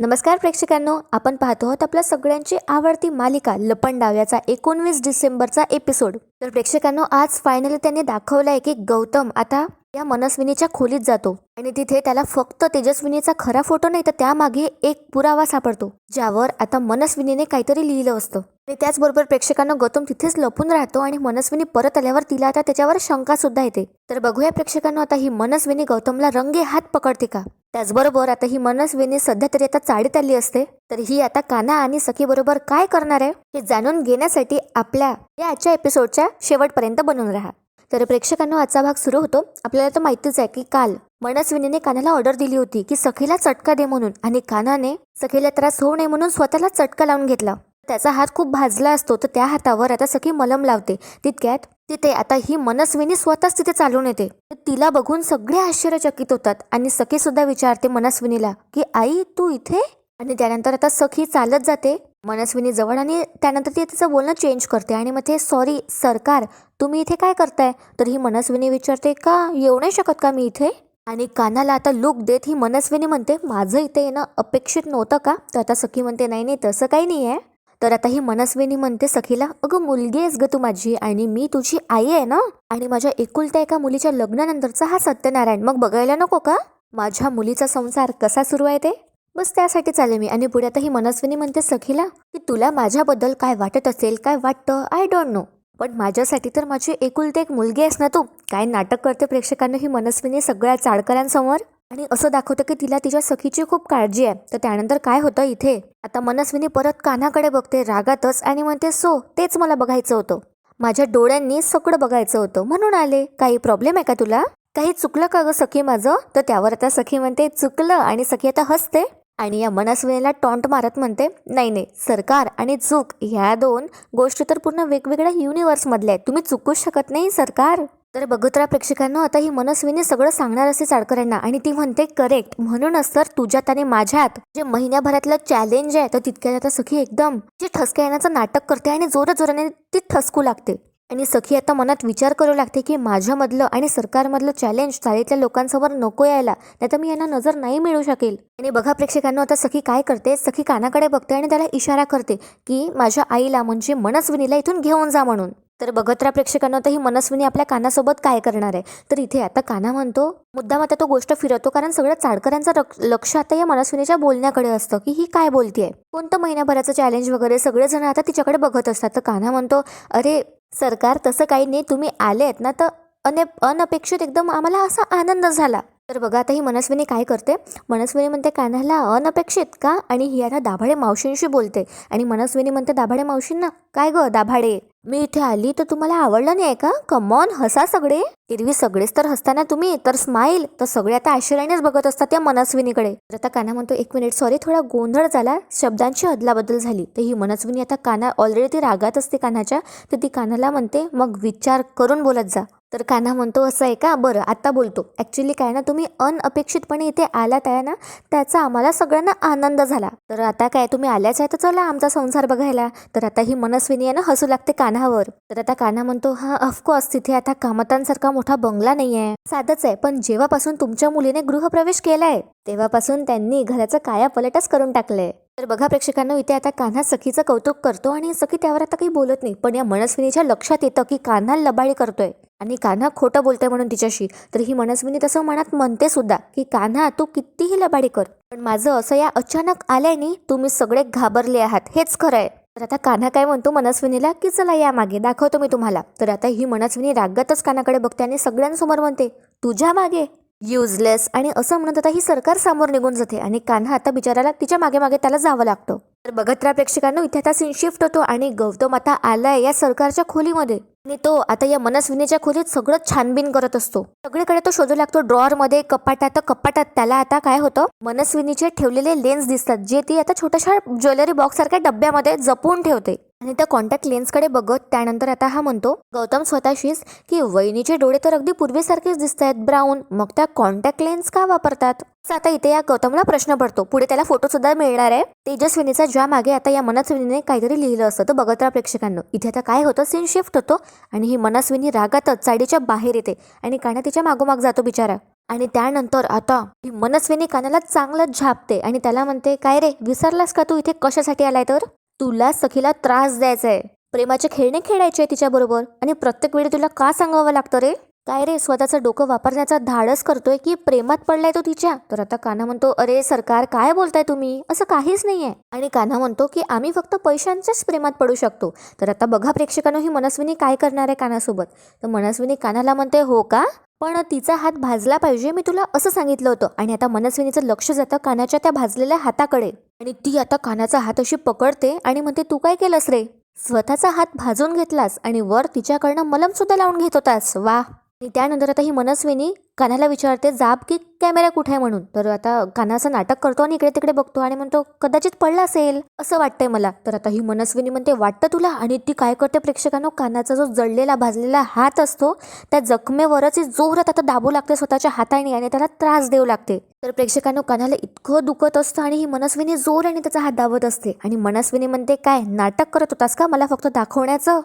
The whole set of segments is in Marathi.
नमस्कार प्रेक्षकांनो आपण पाहतो आहोत आपल्या सगळ्यांची आवडती मालिका लपंडाव याचा एकोणवीस डिसेंबरचा एपिसोड तर प्रेक्षकांनो आज फायनली त्यांनी दाखवलं आहे की गौतम आता या मनस्विनीच्या खोलीत जातो. आणि तिथे त्याला फक्त तेजस्विनीचा खरा फोटो नाही तर त्यामागे एक पुरावा सापडतो ज्यावर आता मनस्विनीने काहीतरी लिहिलं असतं. आणि त्याचबरोबर प्रेक्षकांना गौतम तिथेच लपून राहतो आणि मनस्विनी परत आल्यावर तिला आता त्याच्यावर शंका सुद्धा येते. तर बघूया प्रेक्षकांना आता ही मनस्विनी गौतमला रंगे हात पकडते का? त्याचबरोबर आता ही मनस्विनी सध्या तरी आता चाळीत आली असते. तर ही आता काना आणि सखी बरोबर काय करणार आहे हे जाणून घेण्यासाठी आपल्या या आजच्या एपिसोडच्या शेवटपर्यंत बनून राहा. तर प्रेक्षकांना आजचा भाग सुरू होतो. आपल्याला तर माहितीच आहे की काल मनस्विनीने कानाला ऑर्डर दिली होती की सखीला चटका दे म्हणून आणि कानाने सखीला त्रास होऊ नये म्हणून स्वतःला चटका लावून घेतला. त्याचा हात खूप भाजला असतो तर त्या हातावर आता सखी मलम लावते. तितक्यात तिथे आता ही मनस्विनी स्वतःच तिथे चालून येते. तर तिला बघून सगळे आश्चर्यचकित होतात आणि सखी सुद्धा विचारते मनस्विनीला की आई तू इथे? आणि त्यानंतर आता सखी चालत जाते. मनस्विनी जवळ आणि त्यानंतर ती तिचं बोलणं चेंज करते आणि मग ते सॉरी सरकार तुम्ही इथे काय करताय? तर ही मनस्विनी विचारते का येऊ नाही शकत का मी इथे? आणि कानाला आता लुक देत ही मनस्विनी म्हणते माझं इथे येणं अपेक्षित नव्हतं का? तर आता सखी म्हणते नाही नाही तसं काही नाही आहे तर आता ही मनस्विनी म्हणते सखीला अगं मुलगी आहेस ग तू माझी आणि मी तुझी आई आहे ना? आणि माझ्या एकुलत्या एका मुलीच्या लग्नानंतरचा हा सत्यनारायण. मग बघायला नको का? माझ्या मुलीचा संसार कसा सुरू आहे ते? बस त्यासाठी चाले मी. आणि पुढे आता ही मनस्विनी म्हणते सखीला की तुला माझ्याबद्दल काय वाटत असेल काय वाटतं? आय डोंट नो पण माझ्यासाठी तर माझी एकुलते एक मुलगी आहेस ना तू? काय नाटक करते प्रेक्षकांना ही मनस्विनी सगळ्या चाडकऱ्यांसमोर आणि असं दाखवतं की तिला तिच्या सखीची खूप काळजी आहे. तर त्यानंतर काय होतं इथे? आता मनस्विनी परत कानाकडे बघते रागातच आणि म्हणते सो तेच मला बघायचं होतं. माझ्या डोळ्यांनी सगळं बघायचं होतं. म्हणून आले. काही प्रॉब्लेम आहे का तुला? काही चुकलं का ग सखी माझं? तर त्यावर आता सखी म्हणते चुकलं आणि सखी आता हसते. आणि या मनस्विनीला टॉन्ट मारत म्हणते नाही नाही सरकार आणि चूक ह्या दोन गोष्टी तर पूर्ण वेगवेगळ्या युनिव्हर्समधल्या आहेत. तुम्ही चुकूच शकत नाही सरकार. तर बघत प्रेक्षकांना आता ही मनस्विनी सगळं सांगणार असे चाडकरांना आणि ती म्हणते करेक्ट म्हणूनच तर तुझ्यात आणि माझ्यात जे महिन्याभरातलं चॅलेंज आहे तर तितक्यात आता सखी एकदम जी ठसक्या येण्याचं नाटक करते आणि जोर जोराने ती ठसकू लागते. आणि सखी आता मनात विचार करू लागते की माझ्यामधलं आणि सरकारमधलं चॅलेंज चाळीतल्या लोकांसमोर नको यायला नाही तर मी यांना नजर नाही मिळू शकेल. आणि बघा प्रेक्षकांना आता सखी काय करते? सखी कानाकडे बघते आणि त्याला इशारा करते की माझ्या आईला म्हणजे मनस्विनीला इथून घेऊन जा म्हणून. तर बघत राहा प्रेक्षकांना तर ही मनस्विनी आपल्या कानासोबत काय करणार आहे? तर इथे आता काना म्हणतो मुद्दाम आता तो गोष्ट फिरवतो कारण सगळ्या चाडकऱ्यांचं लक्ष आता या मनस्विनीच्या बोलण्याकडे असतं की ही काय बोलतीये. कोणतं महिन्याभराचं चॅलेंज वगैरे सगळेजण आता तिच्याकडे बघत असतात. तर काना म्हणतो अरे सरकार तसं काही नाही तुम्ही आले आहेत ना तर अने अनपेक्षित एकदम आम्हाला असा आनंद झाला. तर बघा आता ही मनस्विनी काय करते? मनस्विनी म्हणते कान्हाला अनपेक्षित का? आणि ही आता दाभाडे मावशींशी बोलते. आणि मनस्विनी म्हणते दाभाडे मावशींना? काय ग दाभाडे? मी इथे आली तर तुम्हाला आवडलं नाही का? कमॉन हसा सगळे. एरवी सगळेच तर हसताना तुम्ही तर स्माईल तर सगळे आता आश्चर्यानेच बघत असतात त्या मनस्विनीकडे. तर आता काना म्हणतो एक मिनिट सॉरी थोडा गोंधळ झाला. शब्दांची अदलाबदल झाली. तर ही मनस्विनी आता काना ऑलरेडी ती रागात असते कानाच्या तर ती कानाला म्हणते मग विचार करून बोलत जा. तर कान्हा म्हणतो असं आहे का? बरं आता बोलतो. ॲक्च्युली काय ना तुम्ही अनअपेक्षितपणे इथे आलात आहे ना त्याचा आम्हाला सगळ्यांना आनंद झाला. तर आता काय तुम्ही आल्याच आहे तर चला आमचा संसार बघायला. तर आता ही मनस्विनी आहे ना हसू लागते कान्हावर. तर आता कान्हा म्हणतो हा ऑफकोर्स तिथे आता कामतांसारखा मोठा बंगला नाही आहे. साधच आहे पण जेव्हापासून तुमच्या मुलीने गृहप्रवेश केलाय तेव्हापासून त्यांनी घराचं काया पलटच करून टाकलंय. तर बघा प्रेक्षकांना इथे आता कान्हा सखीचं कौतुक करतो आणि सखी त्यावर आता काही बोलत नाही. पण या मनस्विनीच्या लक्षात येतं की कान्हा लबाडी करतोय आणि कान्हा खोटं बोलतोय म्हणून तिच्याशी. तर ही मनस्विनी तसं मनात म्हणते सुद्धा की कान्हा तू कितीही लबाडी कर पण माझं असं या अचानक आल्याने तुम्ही सगळे घाबरले आहात. हेच खरं आहे तर आता कान्हा काय म्हणतो मनस्विनीला की चला या मागे दाखवतो मी तुम्हाला. तर आता ही मनस्विनी रागातच कानाकडे बघते आणि सगळ्यांसमोर म्हणते तुझ्या मागे? युजलेस आणि असं म्हणत आता ही सरकार समोर निघून जाते आणि कान्हा आता बिचाराला तिच्यामागे मागे त्याला जावं लागतं. तर बघत राहा प्रेक्षकांना इथे आता सीन शिफ्ट होतो आणि गौतम आता आलाय या सरकारच्या खोलीमध्ये. आणि तो आता या मनस्विनीच्या खोलीत सगळं छानबीन करत असतो. सगळीकडे तो शोधू लागतो ड्रॉअरमध्ये कपाटात कपाटात त्याला आता काय होतं? मनस्विनीचे ठेवलेले लेन्स दिसतात जे ती आता छोट्याशा ज्वेलरी बॉक्स सारख्या डब्यामध्ये जपून ठेवते. आणि त्या कॉन्टॅक्ट लेन्सकडे बघत त्यानंतर आता हा म्हणतो गौतम स्वतःशीच की वहिनीचे डोळे तर अगदी पूर्वीसारखेच दिसत आहेत ब्राऊन मग त्या कॉन्टॅक्ट लेन्स का वापरतात? आता इथे या गौतमला प्रश्न पडतो. पुढे त्याला फोटो सुद्धा मिळणार आहे. तेजस्विनीचा ज्या मागे आता या मनस्विनीने काहीतरी लिहिलं असतं तर बघत राहा प्रेक्षकांना. इथे आता काय होतं सीन शिफ्ट होतो आणि ही मनस्विनी रागातच चाडीच्या बाहेर येते आणि काना तिच्या मागोमाग जातो बिचारा. आणि त्यानंतर आता ही मनस्विनी कानाला चांगलंच झापते आणि त्याला म्हणते काय रे विसरलास का तू? इथे कशासाठी आलाय तर? तुला सखीला त्रास द्यायचा आहे प्रेमाचे खेळणे खेळायचे तिच्याबरोबर. आणि प्रत्येक वेळी तुला का सांगावं लागतं रे? काय रे स्वतःचं डोकं वापरण्याचा धाडस करतोय की प्रेमात पडलाय तो तिच्या? तर आता कान्हा म्हणतो अरे सरकार काय बोलताय तुम्ही? असं काहीच नाहीये. आणि कान्हा म्हणतो की आम्ही फक्त पैशांच्याच प्रेमात पडू शकतो. तर आता बघा प्रेक्षकांनो ही मनस्विनी काय करणार आहे कानासोबत तर मनस्विनी कानाला म्हणते हो का? पण तिचा हात भाजला पाहिजे मी तुला असं सांगितलं होतं. आणि आता मनस्विनीचं लक्ष जातं कानाच्या त्या भाजलेल्या हाताकडे. आणि ती आता कानाचा हात अशी पकडते आणि म्हणते तू काय केलंस रे? स्वतःचा हात भाजून घेतलास आणि वर तिच्याकडनं मलम सुद्धा लावून घेत होतास. वा आणि त्यानंतर आता ही मनस्विनी कानाला विचारते जाब की कॅमेरा कुठे आहे म्हणून? तर आता कानाचं नाटक करतो आणि इकडे तिकडे बघतो आणि म्हणतो कदाचित पडला असेल. असं वाटतंय मला. तर आता ही मनस्विनी म्हणते वाटतं तुला? आणि ती काय करते प्रेक्षकांनो कानाचा जो जळलेला भाजलेला हात असतो त्या जखमेवरच जोरात आता दाबू लागते स्वतःच्या हाताने आणि त्याला त्रास देऊ लागते. तर प्रेक्षकांनो कानाला इतकं दुखत असतं आणि ही मनस्विनी जोर आणि त्याचा हात दाबत असते. आणि मनस्विनी म्हणते काय नाटक करत होतास का? मला फक्त दाखवण्याचं?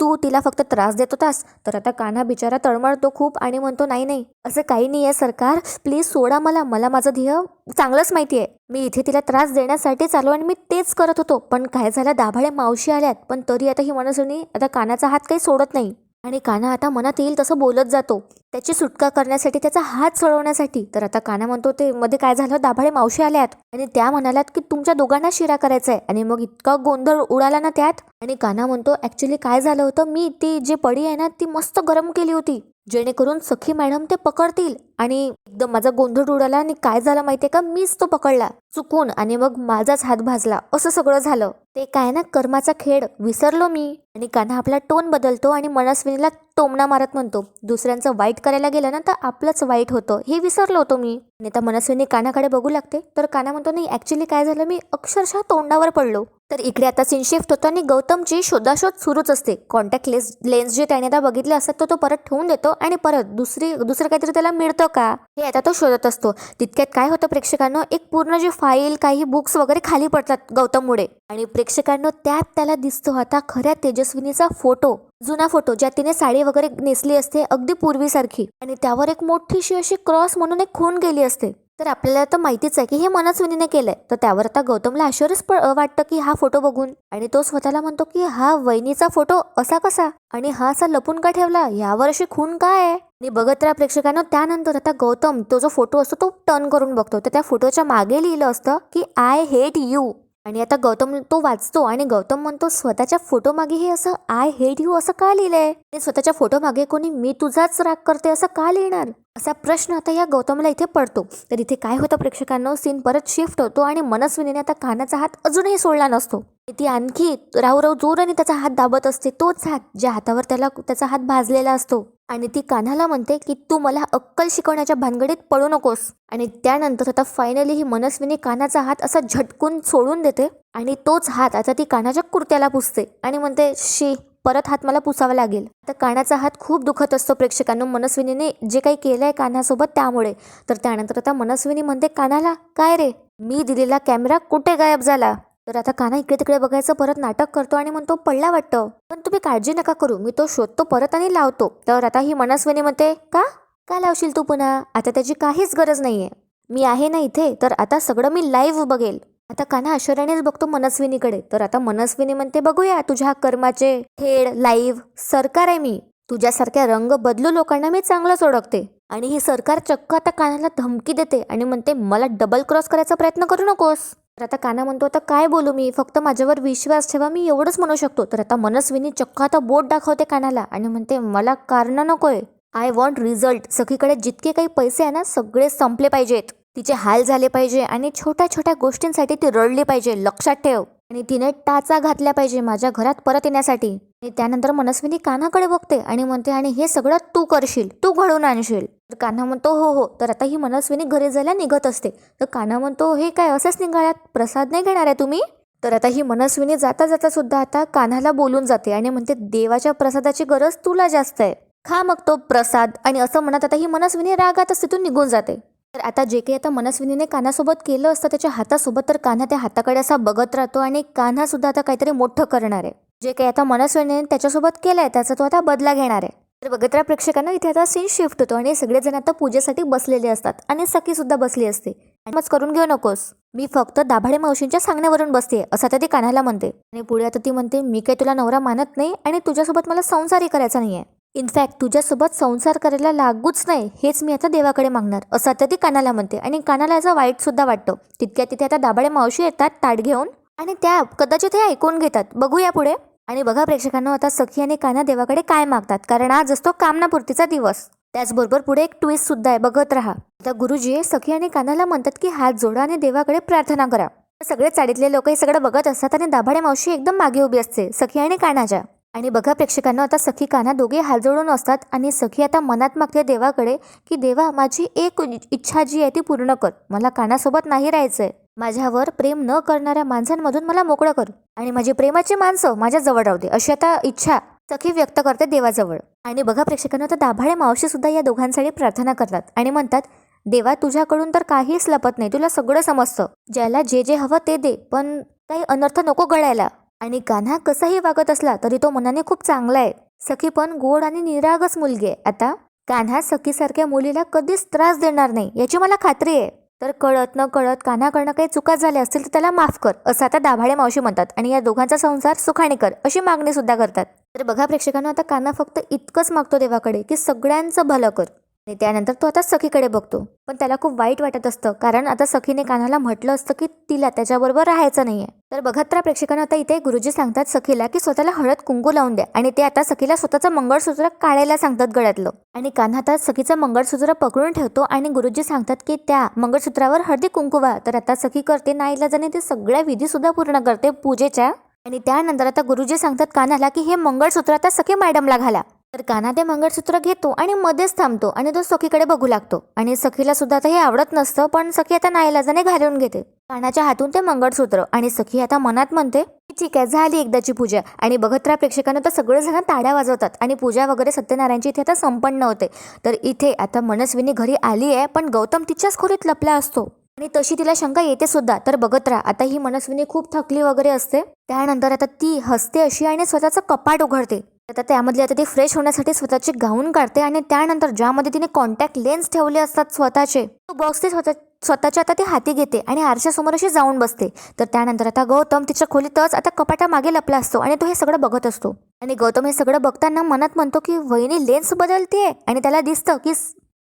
तू तिला फक्त त्रास देत होतास? तर आता कान्हा बिचारा तळमळतो खूप आणि म्हणतो नाही नाही. असं काही नाही आहे सरकार. प्लीज सोडा मला. मला माझं ध्येय चांगलंच माहिती आहे मी इथे तिला त्रास देण्यासाठीच आलो आणि मी तेच करत होतो. पण काय झालं? दाभाडे मावशी आल्यात. पण तरी आता ही मनसुनी आता कानाचा हात काही सोडत नाही. आणि काना आता मनात येईल तसं बोलत जातो. त्याची सुटका करण्यासाठी त्याचा हात सोडवण्यासाठी तर आता काना म्हणतो ते मध्ये काय झालं? दाभाडे मावशी आल्यात. आणि त्या म्हणाल्यात की तुमच्या दोघांना शिरा करायचा आहे आणि मग इतका गोंधळ उडाला ना त्यात. आणि काना म्हणतो ऍक्च्युली काय झालं होतं? मी ती जी पडी आहे ना ती मस्त गरम केली होती. जेणेकरून सखी मॅडम ते पकडतील आणि एकदम माझा गोंधळ उडाला आणि काय झालं माहितीये का? मीच तो पकडला. चुकून आणि मग माझाच हात भाजला. असं सगळं झालं. ते काय ना कर्माचा खेळ. विसरलो मी. आणि कान्हा आपला टोन बदलतो आणि मनस्विनीला टोमणा मारत म्हणतो. दुसऱ्यांचं वाईट करायला गेलं ना तर आपलंच वाईट होतं. हे विसरलो होतो मी. आणि आता मनस्विनी कानाकडे बघू लागते. तर काना म्हणतो नाही ऍक्च्युली काय झालं? मी अक्षरशः तोंडावर पडलो. तर इकडे आता सीन शिफ्ट होतो आणि गौतमची शोधाशोध सुरूच असते. कॉन्टॅक्ट लेन्स लेन्स जे त्याने आता बघितले असतात तो तो परत ठेवून देतो आणि परत दुसरी दुसरं काहीतरी त्याला मिळतं का? हे आता तो शोधत असतो. तितक्यात काय होतं प्रेक्षकांना एक पूर्ण जी फाईल काही बुक्स वगैरे खाली पडतात गौतममुळे. आणि प्रेक्षकांनो त्यात त्याला दिसतो आता खऱ्या तेजस्विनीचा फोटो जुना फोटो ज्यात तिने साडी वगैरे नेसली असते अगदी पूर्वीसारखी. आणि त्यावर एक मोठीशी अशी क्रॉस म्हणून एक खून गेली असते. तर आपल्याला तर माहितीच आहे की हे मनस्विनीने केलंय. तर त्यावर आता गौतमला आश्चर्यच प- वाटतं की हा फोटो बघून. आणि तो स्वतःला म्हणतो की हा वहिनीचा फोटो असा कसा? आणि हा असा लपून का ठेवला? यावर अशी खून काय आहे? आणि बघत राहा प्रेक्षकांनो त्यानंतर आता गौतम तो जो फोटो असतो तो टर्न करून बघतो. तर त्या फोटोच्या मागे लिहिलं असतं की आय हेट यू आणि आता गौतम तो वाचतो आणि गौतम म्हणतो स्वतःच्या फोटो मागे हे असं आय हेट यू असं का लिहिलंय? आणि स्वतःच्या फोटो मागे कोणी मी तुझाच राग करते असं का लिहिणार? असा प्रश्न आता या गौतमला इथे पडतो. तर इथे काय होतं प्रेक्षकांना? सीन परत शिफ्ट होतो आणि मनस्विनीने आता कानाचा हात अजूनही सोडला नसतो. ती आणखी राहू राहू जोराने त्याचा हात दाबत असते. तोच हात ज्या हातावर त्याला त्याचा हात भाजलेला असतो. आणि ती कान्हाला म्हणते की तू मला अक्कल शिकवण्याच्या भानगडीत पडू नकोस. आणि त्यानंतर आता फायनली ही मनस्विनी कानाचा हात असा झटकून सोडून देते. आणि तोच हात आता ती कानाच्या कुर्त्याला पुसते. आणि म्हणते शी परत हात मला पुसावा लागेल. तर कानाचा हात खूप दुखत असतो प्रेक्षकांनो. मनस्विनीने जे काही केलंय कानासोबत त्यामुळे. तर त्यानंतर आता मनस्विनी म्हणते कानाला? काय रे? मी दिलेला कॅमेरा कुठे गायब झाला? तर आता काना इकडे तिकडे बघायचं परत नाटक करतो आणि म्हणतो पडला वाटतं. पण तुम्ही काळजी नका करू. मी तो शोधतो परत आणि लावतो. तर आता ही मनस्विनी म्हणते का? का लावशील तू पुन्हा? आता त्याची काहीच गरज नाहीये. मी आहे ना इथे तर आता सगळं मी लाईव्ह बघेल. आता काना आश्चर्यानेच बघतो मनस्विनीकडे. तर आता मनस्विनी म्हणते बघूया तुझ्या कर्माचे खेळ लाईव्ह सरकार आहे मी. तुझ्यासारख्या रंग बदलू लोकांना मी चांगलंच ओळखते आणि ही सरकार चक्क आता कानाला धमकी देते आणि म्हणते मला डबल क्रॉस करायचा प्रयत्न करू नकोस. तर आता काना म्हणतो आता काय बोलू मी? फक्त माझ्यावर विश्वास ठेवा मी एवढंच म्हणू शकतो. तर आता मनस्विनी चक्क आता बोट दाखवते कानाला आणि म्हणते मला कारण नकोय. आय वॉन्ट रिझल्ट सगळीकडे जितके काही पैसे आहे ना सगळे संपले पाहिजेत. तिचे हाल झाले पाहिजे आणि छोट्या छोट्या गोष्टींसाठी ती रडली पाहिजे लक्षात ठेव. आणि तिने टाचा घातल्या पाहिजे माझ्या घरात परत येण्यासाठी. आणि त्यानंतर मनस्विनी कानाकडे बघते आणि म्हणते आणि हे सगळं तू करशील तू घडवून आणशील. तर कान्हा म्हणतो हो हो. तर आता ही मनस्विनी घरी जायला निघत असते. तर कान्हा म्हणतो हे काय असंच निघाल्यात प्रसाद नाही घेणार आहे तुम्ही? तर आता ही मनस्विनी जाता जाता सुद्धा आता कान्हाला बोलून जाते आणि म्हणते देवाच्या प्रसादाची गरज तुला जास्त आहे. खा मग तो प्रसाद आणि असं म्हणत आता ही मनस्विनी रागात असते तू निघून जाते. तर आता जे काही आता मनस्विनीने कानासोबत केलं असतं त्याच्या हातासोबत तर कान्हा त्या हाताकडे असा बघत राहतो आणि कान्हा सुद्धा आता काहीतरी मोठं करणार आहे. जे काही आता मनस्विनीने त्याच्यासोबत केलं आहे त्याचा तो आता बदला घेणार आहे. तर बघत राहा प्रेक्षकांना इथे आता सीन शिफ्ट होतो आणि सगळेजण आता पूजेसाठी बसलेले असतात आणि सखी सुद्धा बसली असते. मग करून घेऊ नकोस. मी फक्त दाभाडे मावशींच्या सांगण्यावरून बसते असं आता ती कानाला म्हणते. आणि पुढे आता ती म्हणते मी काही तुला नवरा मानत नाही आणि तुझ्यासोबत मला संसारही करायचा नाहीये. इनफॅक्ट तुझ्यासोबत संसार करायला लागूच नाही हेच मी आता देवाकडे मागणार असं आता ती कानाला म्हणते. आणि कानाला याचं वाईटसुद्धा वाटतं. तितक्या तिथे आता दाभाडे मावशी येतात ताट घेऊन. आणि त्या कदाचित हे ऐकून घेतात. बघूया पुढे. आणि बघा प्रेक्षकांना आता सखी आणि काना देवाकडे काय मागतात? कारण आज असतो कामनापूर्तीचा दिवस. त्याचबरोबर पुढे एक ट्विस्ट सुद्धा आहे बघत राहा. आता गुरुजी सखी आणि कानाला म्हणतात की हात जोडा आणि देवाकडे प्रार्थना करा. सगळे चाळीतले लोक हे सगळं बघत असतात आणि दाभाडे मावशी एकदम मागे उभी असते सखी आणि कानाच्या आणि बघा प्रेक्षकांना आता सखी काना दोघे हात जोडून असतात आणि सखी आता मनात मागते देवाकडे की देवा माझी एक इच्छा जी आहे ती पूर्ण कर. मला कानासोबत नाही राहायचंय. माझ्यावर प्रेम न करणाऱ्या माणसांमधून मला मोकळं कर. आणि माझी प्रेमाची माणसं माझ्या जवळ राहू दे. अशी आता इच्छा सखी व्यक्त करते देवाजवळ. आणि बघा प्रेक्षकांना तर दाभाळे मावशी सुद्धा या दोघांसाठी प्रार्थना करतात आणि म्हणतात देवा तुझ्याकडून तर काहीच लपत नाही. तुला सगळं समजतं. ज्याला जे जे हवं ते दे पण काही अनर्थ नको घडायला आणि कान्हा कसाही वागत असला तरी तो मनाने खूप चांगला आहे. सखी पण गोड आणि निरागस मुलगी आहे. आता कान्हा सखीसारख्या मुलीला कधीच त्रास देणार नाही याची मला खात्री आहे. तर कळत न कळत कान्हाकडनं काही चुका झाल्या असतील तर त्याला माफ कर असं आता दाभाडे मावशी म्हणतात आणि या दोघांचा संसार सुखाने कर अशी मागणी सुद्धा करतात. तर बघा प्रेक्षकांना आता कान्हा फक्त इतकंच मागतो देवाकडे की सगळ्यांचं भलं कर. आणि त्यानंतर तो आता सखीकडे बघतो. पण त्याला खूप वाईट वाटत असतं कारण आता सखीने कानाला म्हटलं असतं की तिला त्याच्याबरोबर राहायचं नाहीये. तर बघत राहा प्रेक्षकांना आता इथे गुरुजी सांगतात सखीला की स्वतःला हळद कुंकू लावून द्या आणि ते आता सखीला स्वतःचं मंगळसूत्र काढायला सांगतात गळ्यातलं. आणि कान्हा आता सखीचं मंगळसूत्र पकडून ठेवतो आणि गुरुजी सांगतात की त्या मंगळसूत्रावर हळदी कुंकू व्हा. तर आता सखी करते नाईलाजाने ते सगळ्या विधी सुद्धा पूर्ण करते पूजेच्या. आणि त्यानंतर आता गुरुजी सांगतात कानाला की हे मंगळसूत्र आता सखी मॅडमला घाला. तर काना ते मंगळसूत्र घेतो आणि मध्येच थांबतो आणि तो सखीकडे बघू लागतो. आणि सखीला सुद्धा आता हे आवडत नसतं पण सखी आता नाईलाजाने घालून घेते. कानाच्या हातून ते मंगळसूत्र आणि सखी आता मनात म्हणते की ठीक आहे झाली एकदाची पूजा. आणि बघत राहा प्रेक्षकांना तर सगळेजण ताड्या वाजवतात आणि पूजा वगैरे सत्यनारायणची इथे आता संपन्न होते. तर इथे आता मनस्विनी घरी आली आहे पण गौतम तिच्याच खोलीत लपला असतो. आणि तशी तिला शंका येते सुद्धा. तर बघत राहा आता ही मनस्विनी खूप थकली वगैरे असते. त्यानंतर आता ती हसते अशी आणि स्वतःचं कपाट उघडते. आता त्यामधली आता ती फ्रेश होण्यासाठी स्वतःची गाऊन काढते आणि त्यानंतर ज्यामध्ये तिने कॉन्टॅक्ट लेन्स ठेवले असतात स्वतःचे तो बॉक्स ते स्वतः स्वतःच्या आता ती हाती घेते आणि आरशासमोर अशी जाऊन बसते. तर त्यानंतर आता गौतम तिच्या खोलीतच आता कपाटा मागे लपला असतो आणि तो हे सगळं बघत असतो. आणि गौतम हे सगळं बघताना मनात म्हणतो की वहिनी लेन्स बदलते आणि त्याला दिसतं की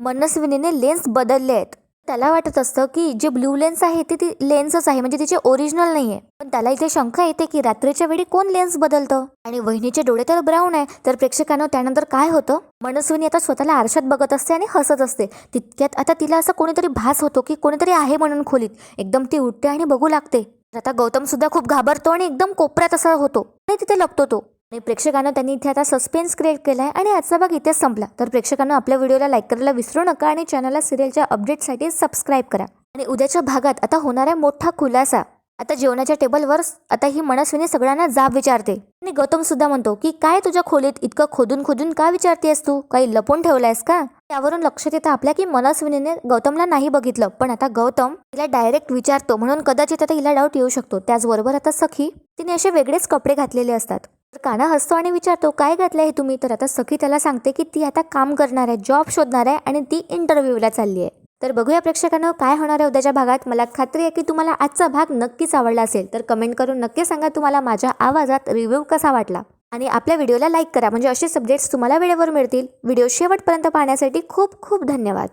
मनस्विनीने लेन्स बदलले आहेत. त्याला वाटत असतं की जे ब्ल्यू लेन्स आहे ते ती लेन्सच आहे म्हणजे तिचे ओरिजिनल नाही आहे पण त्याला इथे शंका येते की रात्रीच्या वेळी कोण लेन्स बदलतं? आणि वहिनीचे डोळे तर ब्राऊन आहे तर प्रेक्षकांना त्यानंतर काय होतं? मनस्विनी आता स्वतःला आरशात बघत असते आणि हसत असते. तितक्यात आता तिला असं कोणीतरी भास होतो की कोणीतरी आहे म्हणून खोलीत. एकदम ती उठते आणि बघू लागते. आता गौतम सुद्धा खूप घाबरतो आणि एकदम कोपऱ्यात असा होतो. आणि तिथे लपतो तो. आणि प्रेक्षकांना त्यांनी इथे आता सस्पेन्स क्रिएट केला आहे आणि आजचा भाग इथेच संपला. तर प्रेक्षकांना आपल्या व्हिडिओला लाईक करायला विसरू नका आणि चॅनलला सिरियलच्या अपडेटसाठी सबस्क्राईब करा. आणि उद्याच्या भागात आता होणारा मोठा खुलासा. आता जेवणाच्या टेबलवर आता ही मनस्विनी सगळ्यांना जाब विचारते. आणि गौतम सुद्धा म्हणतो की काय तुझ्या खोलीत इतकं खोदून खोदून का विचारतेस तू? काही लपून ठेवलायस का? त्यावरून लक्षात येतं आपल्या की मनस्विनीने गौतमला नाही बघितलं. पण आता गौतम तिला डायरेक्ट विचारतो. म्हणून कदाचित आता हिला डाऊट येऊ शकतो. त्याचबरोबर आता सखी तिने असे वेगळेच कपडे घातलेले असतात. काना हसतो आणि विचारतो काय घातलं आहे तुम्ही? तर आता सखी त्याला सांगते की ती आता काम करणार आहे जॉब शोधणार आहे आणि ती इंटरव्ह्यूला चालली आहे. तर बघूया प्रेक्षकांना काय होणार आहे उद्याच्या भागात? मला खात्री आहे की तुम्हाला आजचा भाग नक्कीच आवडला असेल. तर कमेंट करून नक्की सांगा तुम्हाला माझ्या आवाजात रिव्ह्यू कसा वाटला. आणि आपल्या व्हिडिओला लाईक करा म्हणजे असे सब्जेक्ट्स तुम्हाला वेळेवर मिळतील. व्हिडिओ शेवटपर्यंत पाहण्यासाठी खूप खूप धन्यवाद.